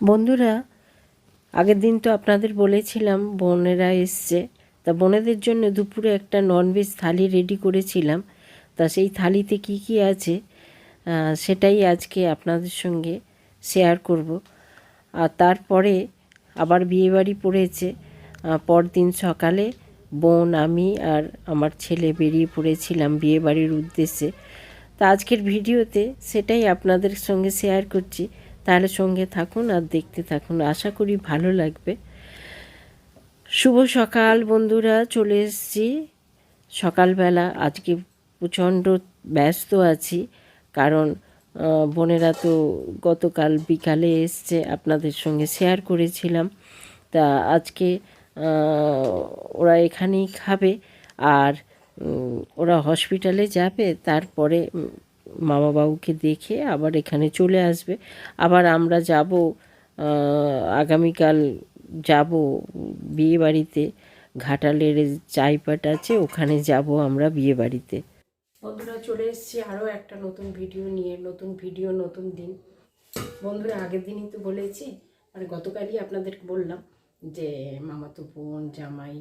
বন্ধুরা, আগের দিন তো আপনাদের বলেছিলাম, বোনেরা এসছে। তা বোনেদের জন্য দুপুরে একটা ননভেজ থালি রেডি করেছিলাম। তা সেই থালিতে কি কি আছে সেটাই আজকে আপনাদের সঙ্গে শেয়ার করব। আর তারপরে আবার বিয়েবাড়ি পড়েছে। পরদিন সকালে বোন, আমি আর আমার ছেলে বেরিয়ে পড়েছিলাম বিয়েবাড়ির উদ্দেশ্যে। তা আজকের ভিডিওতে সেটাই আপনাদের সঙ্গে শেয়ার করছি। তাহলে সঙ্গে থাকুন আর দেখতে থাকুন। আশা করি ভালো লাগবে। শুভ সকাল বন্ধুরা, চলে এসেছি। সকালবেলা আজকে প্রচণ্ড ব্যস্ত আছি, কারণ বোনেরা তো গতকাল বিকালে এসছে, আপনাদের সঙ্গে শেয়ার করেছিলাম। তা আজকে ওরা এখানেই খাবে আর ওরা হসপিটালে যাবে, তারপরে মামা বাবুকে দেখে আবার এখানে চলে আসবে। আবার আমরা যাব আগামীকাল যাব বিয়ে বাড়িতে ঘাটালের চাইপাট আছে, ওখানে যাব আমরা বিয়ে বাড়িতে বন্ধুরা, চলে এসেছি আরও একটা নতুন ভিডিও নিয়ে, নতুন ভিডিও, নতুন দিন। বন্ধুরা, আগের দিনই তো বলেছি মানে গতকালই আপনাদেরকে বললাম যে মামাতো বোন, জামাই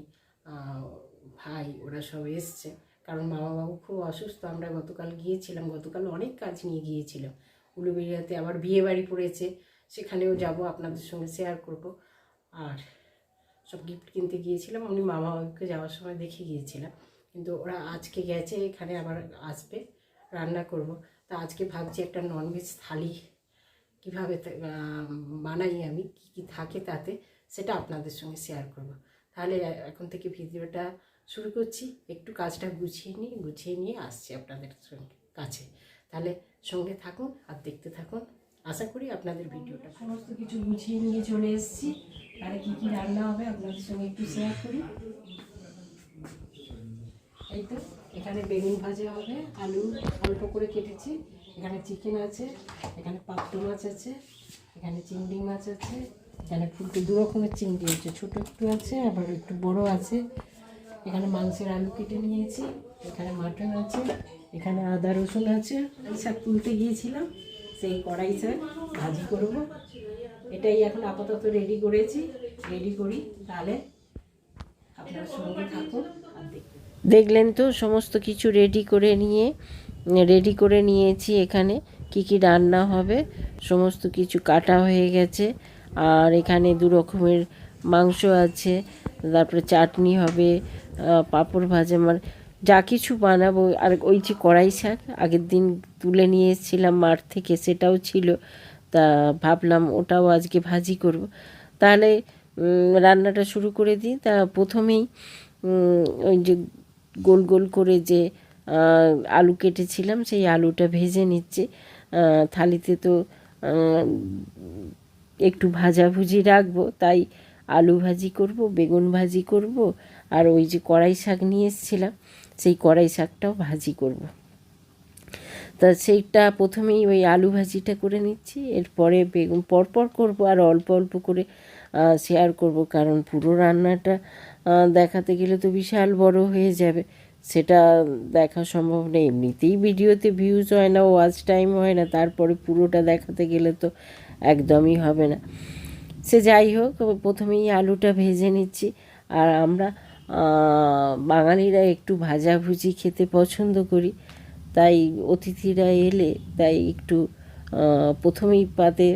ভাই, ওরা সব এসছে। কারণ মামা বাবু খুব অসুস্থ, আমরা গতকাল গিয়েছিলাম, গতকাল অনেক কাজ নিয়ে গিয়েছিলাম। উলুবেড়িয়াতে আবার বিয়ে বাড়ি পড়েছে, সেখানেও যাব, আপনাদের সঙ্গে শেয়ার করব। আর সব গিফট কিনতে গিয়েছিলাম উনি মামা বাবুকে যাওয়ার সময় দেখে গিয়েছিলাম। কিন্তু ওরা আজকে গেছে, এখানে আবার আসবে, রান্না করব। তা আজকে ভাবছি একটা ননভেজ থালি কীভাবে বানাই আমি, কী কী থাকে তাতে, সেটা আপনাদের সঙ্গে শেয়ার করব। তাহলে এখন থেকে ভিডিওটা শুরু করছি। একটু কাজটা গুছিয়ে নিই গুছিয়ে নিয়ে আসছি আপনাদের সঙ্গে, কাছে। তাহলে সঙ্গে থাকুন আর দেখতে থাকুন। আশা করি আপনাদের ভিডিওটা সমস্ত কিছু গুছিয়ে নিয়ে চলে এসেছি। তাহলে কী কী রান্না হবে আপনাদের সঙ্গে একটু শেয়ার করি। এই তো, এখানে বেগুন ভাজা হবে, আলু অল্প করে কেটেছি। এখানে চিকেন আছে, এখানে পাপড়ি মাছ আছে, এখানে চিংড়ি মাছ আছে, এখানে ফুলকো দু রকমের চিংড়ি আছে, ছোটো একটু আছে, আবার একটু বড় আছে। এখানে মাংসের আলু কেটে নিয়েছি, এখানে মাটন আছে, এখানে আদা রসুন আছে। শাক তুলতে গিয়েছিলাম, সেই কড়াই শাক ভাজি করব। এটাই এখন আপাতত রেডি করেছি রেডি করি। তাহলে আপনার সঙ্গে থাকুন দেখলেন তো, সমস্ত কিছু রেডি করে নিয়ে রেডি করে নিয়েছি এখানে কি কি রান্না হবে, সমস্ত কিছু কাটা হয়ে গেছে। আর এখানে দু রকমের মাংস আছে, তারপরে চাটনি হবে পাঁপড় ভাজা আমার যা কিছু বানাবো। আর ওই যে কড়াই শাক, আগের দিন তুলে নিয়ে এসেছিলাম মাঠ থেকে, সেটাও ছিল। তা ভাবলাম ওটাও আজকে ভাজি করব। তাহলে রান্নাটা শুরু করে দিই। তা প্রথমেই ওই যে গোল গোল করে যে আলু কেটেছিলাম, সেই আলুটা ভেজে নিচ্ছে। থালিতে তো একটু ভাজাভুজি রাখব, তাই আলু ভাজি করব, বেগুন ভাজি করব আর ওই যে কড়াই শাক নিয়ে এসেছিলাম, সেই কড়াই শাকটাও ভাজি করব। তা সেইটা প্রথমেই ওই আলু ভাজিটা করে নিচ্ছি, এরপরে বেগুন পরপর করব আর অল্প অল্প করে শেয়ার করব। কারণ পুরো রান্নাটা দেখাতে গেলে তো বিশাল বড় হয়ে যাবে, সেটা দেখা সম্ভব নেই এমনিতেই ভিডিওতে ভিউজ হয় না ওয়াচ টাইম হয় না, তারপরে পুরোটা দেখাতে গেলে তো একদমই হবে না। সে যাই হোক, প্রথমেই আলুটা ভেজে নিচ্ছি, আর আমরা বাঙালিরা একটু ভাজাভুজি খেতে পছন্দ করি। তাই অতিথিরা এলে তাই একটু প্রথমেই পাতে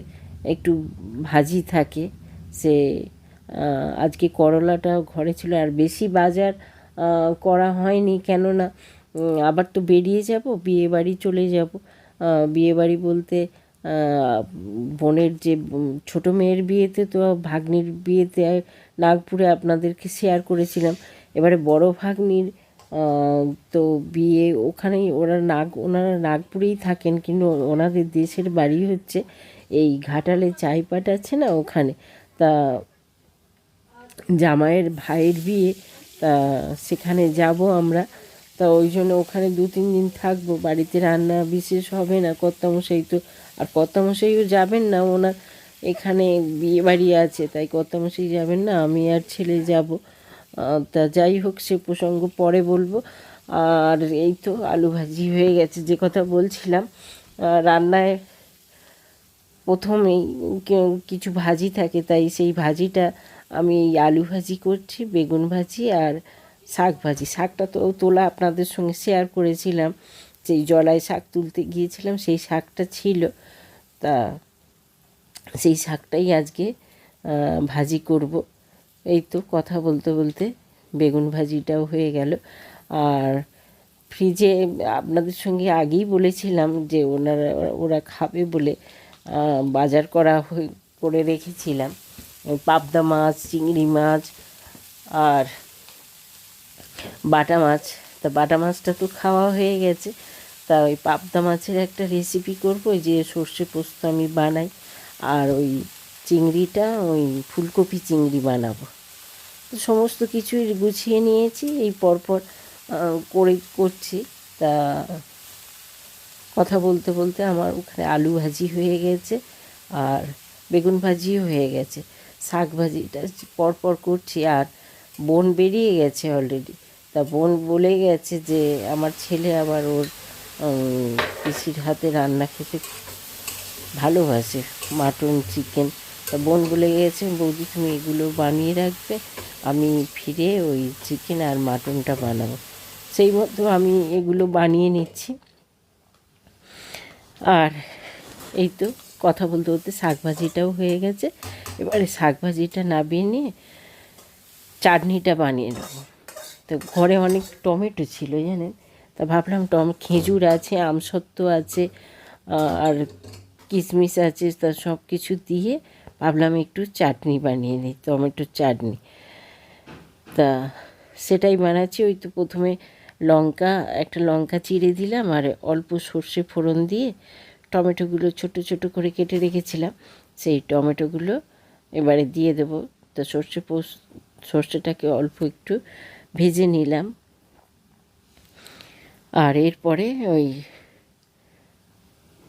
একটু ভাজি থাকে। সে আজকে করলাটা ঘরে ছিল আর বেশি বাজার করা হয়নি কেননা আবার তো বেরিয়ে যাব বিয়ে বাড়ি চলে যাব। বিয়ে বাড়ি বলতে বোনের যে ছোট মেয়ের বিয়েতে তো ভাগ্নির বিয়েতে নাগপুরে আপনাদেরকে শেয়ার করেছিলাম। এবারে বড় ভাগ্নির তো বিয়ে ওখানেই ওরা নাগ, ওনারা নাগপুরেই থাকেন, কিন্তু ওনাদের দেশের বাড়ি হচ্ছে এই ঘাটালে চাইপাট আছে না ওখানে? তা জামাইয়ের ভাইয়ের বিয়ে, তা সেখানে যাব আমরা। তা ওই জন্য ওখানে দু, তিন দিন থাকব। বাড়িতে রান্না বিশেষ হবে না, কর্তামশাই তো, আর কর্তামশাইও যাবেন না, ওনার এখানে বিয়ে বাড়ি আছে, তাই কর্তামশাই যাবেন না, আমি আর ছেলে যাব। তা যাই হোক, সে প্রসঙ্গ পরে বলব। আর এই তো আলু ভাজি হয়ে গেছে, যে কথা বলছিলাম। রান্নায় প্রথমেই কিছু ভাজি থাকে, তাই সেই ভাজিটা আমি এই আলু ভাজি করছি, বেগুন ভাজি আর শাক ভাজি শাকটা তো তোলা আপনাদের সঙ্গে শেয়ার করেছিলাম সেই জলায় শাক তুলতে গিয়েছিলাম, সেই শাকটা ছিল। তা সেই শাকটাই আজকে ভাজি করব। এই তো কথা বলতে বলতে বেগুন ভাজিটাও হয়ে গেল। আর ফ্রিজে আপনাদের সঙ্গে আগেই বলেছিলাম যে ওনারা, ওরা খাবে বলে বাজার করা করে রেখেছিলাম। পাবদা মাছ, চিংড়ি মাছ, আর বাটা মাছ। তা বাটা মাছটা তো খাওয়া হয়ে গেছে। তা ওই পাবদা মাছের একটা রেসিপি করব যে সর্ষে পোস্ত আমি বানাই। আর ওই চিংড়িটা, ওই ফুলকপি চিংড়ি বানাবো। তো সমস্ত কিছুই গুছিয়ে নিয়েছি, এই পরপর করে করছি। তা কথা বলতে বলতে আমার ওখানে আলু ভাজি হয়ে গেছে, আর বেগুন ভাজিও হয়ে গেছে। শাক ভাজিটা পরপর করছি, আর বোন বেরিয়ে গেছে অলরেডি তা বোন বলে গেছে যে আমার ছেলে আবার ওর পিসির হাতে রান্না খেতে ভালোবাসে, মাটন, চিকেন। তা বোন বলে গেছে, বৌদি, তুমি এগুলো বানিয়ে রাখবে, আমি ফিরে ওই চিকেন আর মাটনটা বানাবো। সেই মতো আমি এগুলো বানিয়ে নিচ্ছি। আর এই তো কথা বলতে বলতে শাক ভাজিটাও হয়ে গেছে। এবারে শাক ভাজিটা নামিয়ে নিয়ে চাটনিটা বানিয়ে নেব। তো ঘরে অনেক টমেটো ছিল, জানেন? তা ভাবলাম টম, খেজুর আছে আমসত্ত্ব আছে আর কিশমিশ আছে, তা সব কিছু দিয়ে ভাবলাম একটু চাটনি বানিয়ে নিই, টমেটোর চাটনি। তা সেটাই বানাচ্ছি, ওই তো প্রথমে লঙ্কা, একটা লঙ্কা চিড়ে দিলাম, আর অল্প সর্ষে ফোড়ন দিয়ে টমেটোগুলো ছোট ছোট করে কেটে রেখেছিলাম, সেই টমেটোগুলো এবারে দিয়ে দেবো। তো সর্ষে পোস সর্ষেটাকে অল্প একটু ভেজে নিলাম। আর এরপরে ওই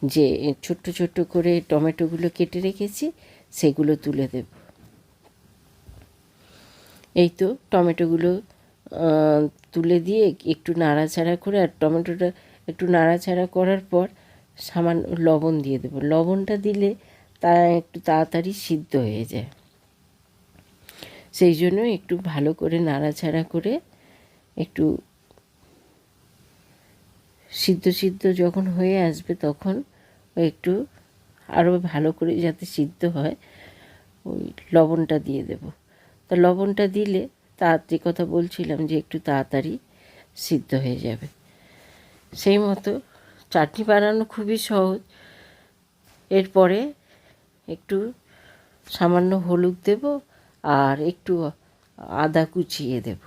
যে ছোট্ট ছোট্ট করে টমেটোগুলো কেটে রেখেছি, সেগুলো তুলে দেব। এই তো টমেটোগুলো তুলে দিয়ে একটু নাড়াচাড়া করে, আর টমেটোটা একটু নাড়াচাড়া করার পর সামান্য লবণ দিয়ে দেবো। লবণটা দিলে তা একটু তাড়াতাড়ি সিদ্ধ হয়ে যায়। সেই জন্য একটু ভালো করে নাড়াচাড়া করে একটু সিদ্ধ সিদ্ধ যখন হয়ে আসবে তখন একটু আরও ভালো করে যাতে সিদ্ধ হয়, ওই লবণটা দিয়ে দেব। তা লবণটা দিলে তাড়াতাড়ি কথা বলছিলাম যে একটু তাড়াতাড়ি সিদ্ধ হয়ে যাবে। সেই মতো চাটনি বানানো খুবই সহজ। এরপরে একটু সামান্য হলুদ দেব আর একটু আদা কুচিয়ে দেব।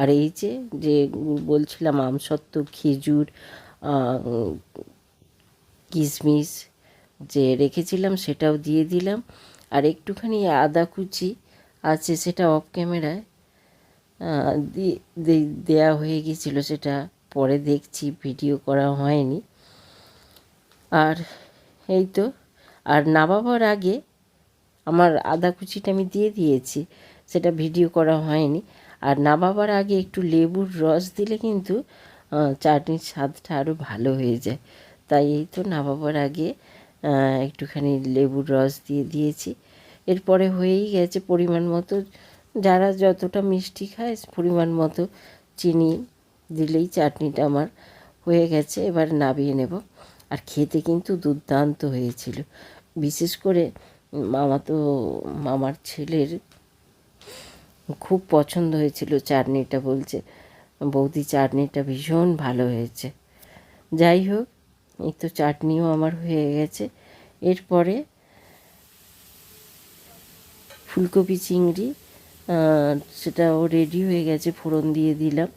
আর এই যে যে বলছিলাম আমসত্ত্ব, খেজুর কিশমিশ যে রেখেছিলাম সেটাও দিয়ে দিলাম। আর একটুখানি আদা কুচি আছে সেটা অফ ক্যামেরায় দেয়া হয়ে গিয়েছিল সেটা পরে দেখছি ভিডিও করা হয়নি। আর এই তো, আর নামাবার আগে আমার আদা কুচিটা আমি দিয়ে দিয়েছি, সেটা ভিডিও করা হয়নি। আর নামাবার আগে একটু লেবুর রস দিলে কিন্তু চাটনির স্বাদটা আরও ভালো হয়ে যায়। তাই এই তো নামাবার আগে একটুখানি লেবুর রস দিয়ে দিয়েছি। এরপরে হয়েই গেছে পরিমাণ মতো, যারা যতটা মিষ্টি খায় পরিমাণ মতো চিনি দিলেই চাটনিটা আমার হয়ে গেছে, এবার নামিয়ে নেব। আর খেতে কিন্তু দুর্দান্ত হয়েছিল। বিশেষ করে মামা তো, মামার ছেলের খুব পছন্দ হয়েছিল চাটনিটা বলছে। বৌদি চাটনিটা ভীষণ ভালো হয়েছে। যাই হোক, এই তো চাটনিও আমার হয়ে গেছে। এরপরে ফুলকপি চিংড়ি সেটাও রেডি হয়ে গেছে, ফোড়ন দিয়ে দিলাম।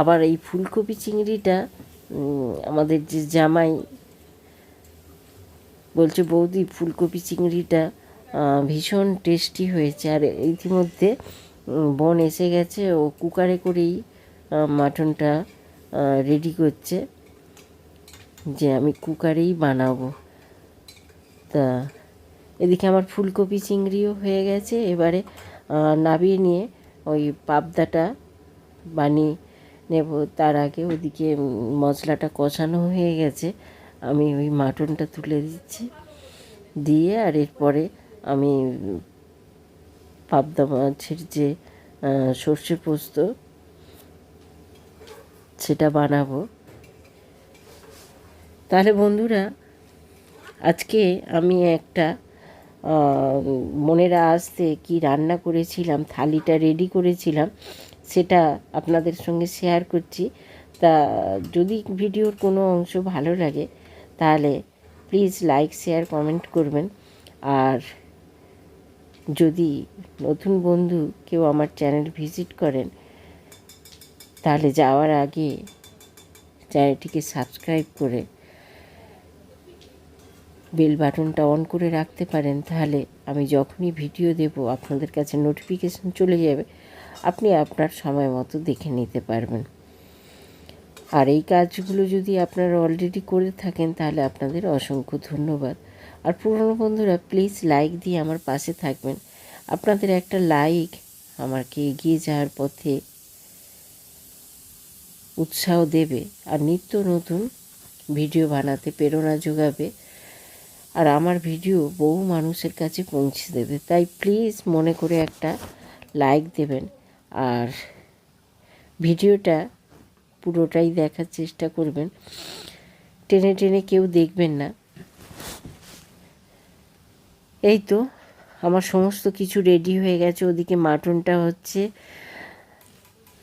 আবার এই ফুলকপি চিংড়িটা আমাদের যে জামাই বলছে, বৌদি, ফুলকপি চিংড়িটা ভীষণ টেস্টি হয়েছে। আর ইতিমধ্যে বোন এসে গেছে, ও কুকারে করেই মাটনটা রেডি করছে যে আমি কুকারেই বানাবো। তা, এদিকে আমার ফুলকপি চিংড়িও হয়ে গেছে। এবারে নামিয়ে নিয়ে ওই পাবদাটা বানিয়ে নেব। তার আগে ওদিকে মশলাটা কষানো হয়ে গেছে। আমি ওই মাটনটা তুলে দিচ্ছি। দিয়ে আর এরপরে আমি পাবদা মাছের যে সর্ষে পোস্ত, সেটা বানাবো। তাহলে বন্ধুরা, আজকে আমি একটা মনেরা আসতে কি রান্না করেছিলাম, থালিটা রেডি করেছিলাম, সেটা আপনাদের সঙ্গে শেয়ার করছি। তা যদি ভিডিওর কোনো অংশ ভালো লাগে তাহলে প্লিজ লাইক শেয়ার কমেন্ট করবেন। আর যদি নতুন বন্ধু কেউ আমার চ্যানেল ভিজিট করেন, তাহলে যাওয়ার আগে চ্যানেলটিকে সাবস্ক্রাইব করে বেল বাটনটা অন করে রাখতে পারেন। তাহলে আমি যখনই ভিডিও দেব, আপনাদের কাছে নোটিফিকেশন চলে যাবে। আপনি আপনার সময় মতো দেখে নিতে পারবেন। আর এই কাজগুলো যদি আপনারা অলরেডি করে থাকেন, তাহলে আপনাদের অসংখ্য ধন্যবাদ। আর পুরনো বন্ধুরা প্লিজ লাইক দিয়ে আমার পাশে থাকবেন। আপনাদের একটা লাইক আমাকে এগিয়ে যাওয়ার পথে উৎসাহ দেবে আর নিত্য নতুন ভিডিও বানাতে প্রেরণা যোগাবে। আর আমার ভিডিও বহু মানুষের কাছে পৌঁছে দেবে। তাই প্লিজ মনে করে একটা লাইক দেবেন। আর ভিডিওটা পুরোটাই দেখার চেষ্টা করবেন। টেনে টেনে কেউ দেখবেন না। এই তো আমার সমস্ত কিছু রেডি হয়ে গেছে। ওদিকে মাটনটা হচ্ছে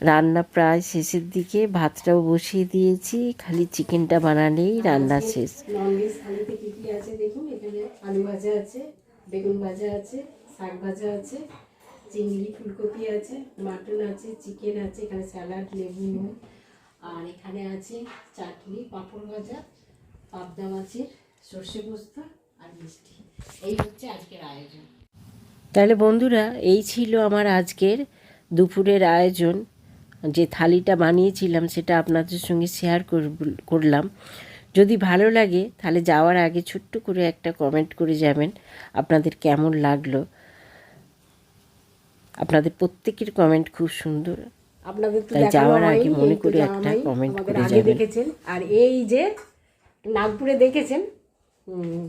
রান্না প্রায় শেষের দিকে। ভাতটাও বসিয়ে দিয়েছি। খালি চিকেনটা বানালেই রান্না শেষ। ননভেজ থালিতে কী কী আছে দেখুন? এখানে আলু ভাজা আছে বেগুন ভাজা আছে শাক ভাজা আছে চিংড়ি ফুলকপি আছে মাটন আছে চিকেন আছে এখানে স্যালাড লেবু নুন। আর এখানে আছে চাটনি, পাঁপড় ভাজা, পাবদা মাছের সর্ষে পোস্ত আর মিষ্টি। এই হচ্ছে আজকের আয়োজন। তাহলে বন্ধুরা, এই ছিল আমার আজকের দুপুরের আয়োজন। যে থালিটা বানিয়েছিলাম, সেটা আপনাদের সঙ্গে শেয়ার করলাম। যদি ভালো লাগে, তাহলে যাওয়ার আগে ছোট্ট করে একটা কমেন্ট করে যাবেন, আপনাদের কেমন লাগল। আপনাদের প্রত্যেকের কমেন্ট খুব সুন্দর। আপনাদের তো যাওয়ার আগে মনে করে একটা নাই। করে আগে দেখেছেন। আর এই যে নাগপুরে দেখেছেন? হুম,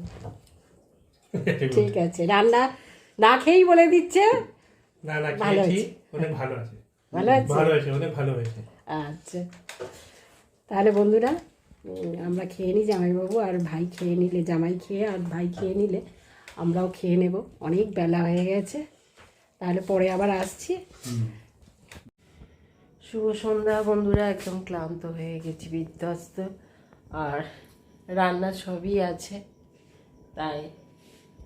ঠিক আছে রান্না না খেয়েই বলে দিচ্ছে। না না ভালো আছে। অনেক ভালো আছে। ভালো আছে? ভালো হয়েছে অনেক ভালো হয়েছে। আচ্ছা। তাহলে বন্ধুরা আমরা খেয়ে নিই জামাইবাবু আর ভাই খেয়ে নিলে জামাই খেয়ে আর ভাই খেয়ে নিলে আমরাও খেয়ে নেব। অনেক বেলা হয়ে গেছে। তাহলে পরে আবার আসছি। শুভ সন্ধ্যা বন্ধুরা, একদম ক্লান্ত হয়ে গেছি, বিধ্বস্ত। আর রান্না সবই আছে, তাই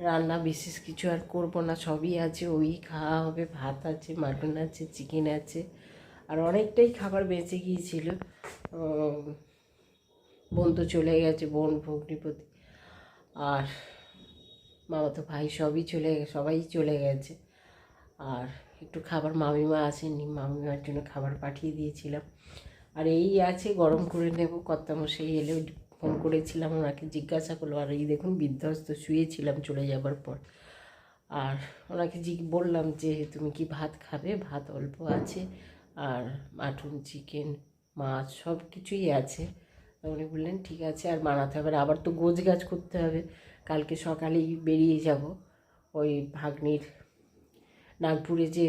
রান্না বিশেষ কিছু আর করব না, সবই আছে। ওই খাওয়া হবে, ভাত আছে মাটন আছে চিকেন আছে, আর অনেকটাই খাবার বেঁচে গিয়েছিল। বোন তো চলে গেছে, বোন, ভগ্নিপতি, আর মামাতো ভাই সবই চলে, সবাই চলে গেছে। আর একটু খাবার, মামিমা আসেনি, মামিমার জন্য খাবার পাঠিয়ে দিয়েছিলাম। আর এই আছে, গরম করে নেব। কর্তামশাই এলে ফোন করেছিলাম, ওনাকে জিজ্ঞাসা করল, আর এই দেখুন, বিধ্বস্ত শুয়েছিলাম চলে যাবার পর। আর ওনাকে জিগ বললাম যে, তুমি কি ভাত খাবে? ভাত অল্প আছে। আর মাটন, চিকেন, মাছ সব কিছুই আছে। উনি বললেন, ঠিক আছে, আর বানাতে হবে। আবার তো গোছ গাছ করতে হবে। কালকে সকালেই বেরিয়ে যাব। ওই ভাগ্নির নাগপুরে যে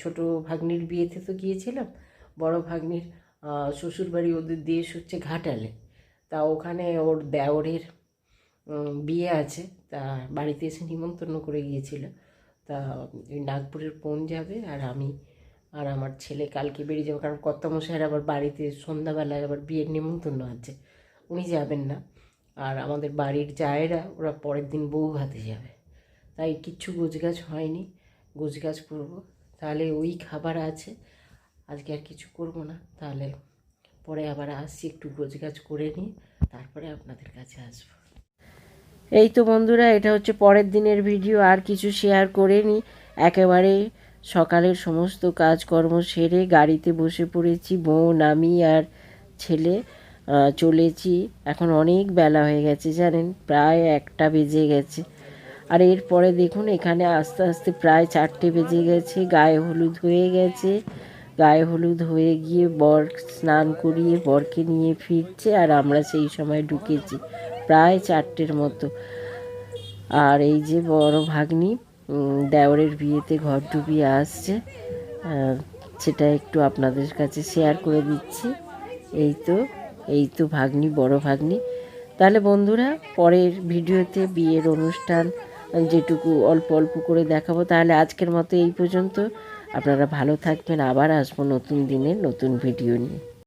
ছোট ভাগ্নির বিয়েতে তো গিয়েছিলাম, বড় ভাগ্নির শ্বশুরবাড়ি ওদের দেশ হচ্ছে ঘাটালে। তা ওখানে ওর দেওরের বিয়ে আছে, তা বাড়িতে এসে নিমন্ত্রণ করে গিয়েছিল। তা ওই নাগপুরের বোন যাবে আর আমি আর আমার ছেলে কালকে বেরিয়ে যাব, কারণ কর্তামশাইয়ের আবার বাড়িতে সন্ধ্যাবেলায় আবার বিয়ের নিমন্ত্রণ আছে, উনি যাবেন না। আর আমাদের বাড়ির জায়েরা, ওরা পরের দিন বউ ভাতে যাবে। তাই কিচ্ছু গোছগাছ হয়নি। গোছগাছ করব। তাহলে ওই খাবার আছে। আজকে আর কিছু করব না। তাহলে পরে আবার আসছি একটু গোছগাছ করে নিই তারপরে আপনাদের কাছে আসব। এই তো বন্ধুরা, এটা হচ্ছে পরের দিনের ভিডিও। আর কিছু শেয়ার করে নি। একেবারে সকালের সমস্ত কাজকর্ম সেরে গাড়িতে বসে পড়েছি। বোন আমি আর ছেলে চলেছি। এখন অনেক বেলা হয়ে গেছে, জানেন? প্রায় একটা বেজে গেছে। আর এরপরে দেখুন, এখানে আস্তে আস্তে প্রায় চারটে বেজে গেছে, গায়ে হলুদ হয়ে গেছে। গায়ে হলুদ হয়ে গিয়ে বর স্নান করিয়ে বরকে নিয়ে ফিরছে আর আমরা সেই সময় ঢুকেছি, প্রায় চারটের মতো। আর এই যে বড় ভাগ্নি দেওরের বিয়েতে ঘর ডুবিয়ে আসছে সেটা একটু আপনাদের কাছে শেয়ার করে দিচ্ছি। এই তো এই তো ভাগ্নি, বড় ভাগ্নি। তাহলে বন্ধুরা, পরের ভিডিওতে বিয়ের অনুষ্ঠান যেটুকু অল্প অল্প করে দেখাবো, তাহলে আজকের মতো এই পর্যন্ত। আপনারা ভালো থাকবেন, আবার আসব নতুন দিনে নতুন ভিডিও নিয়ে।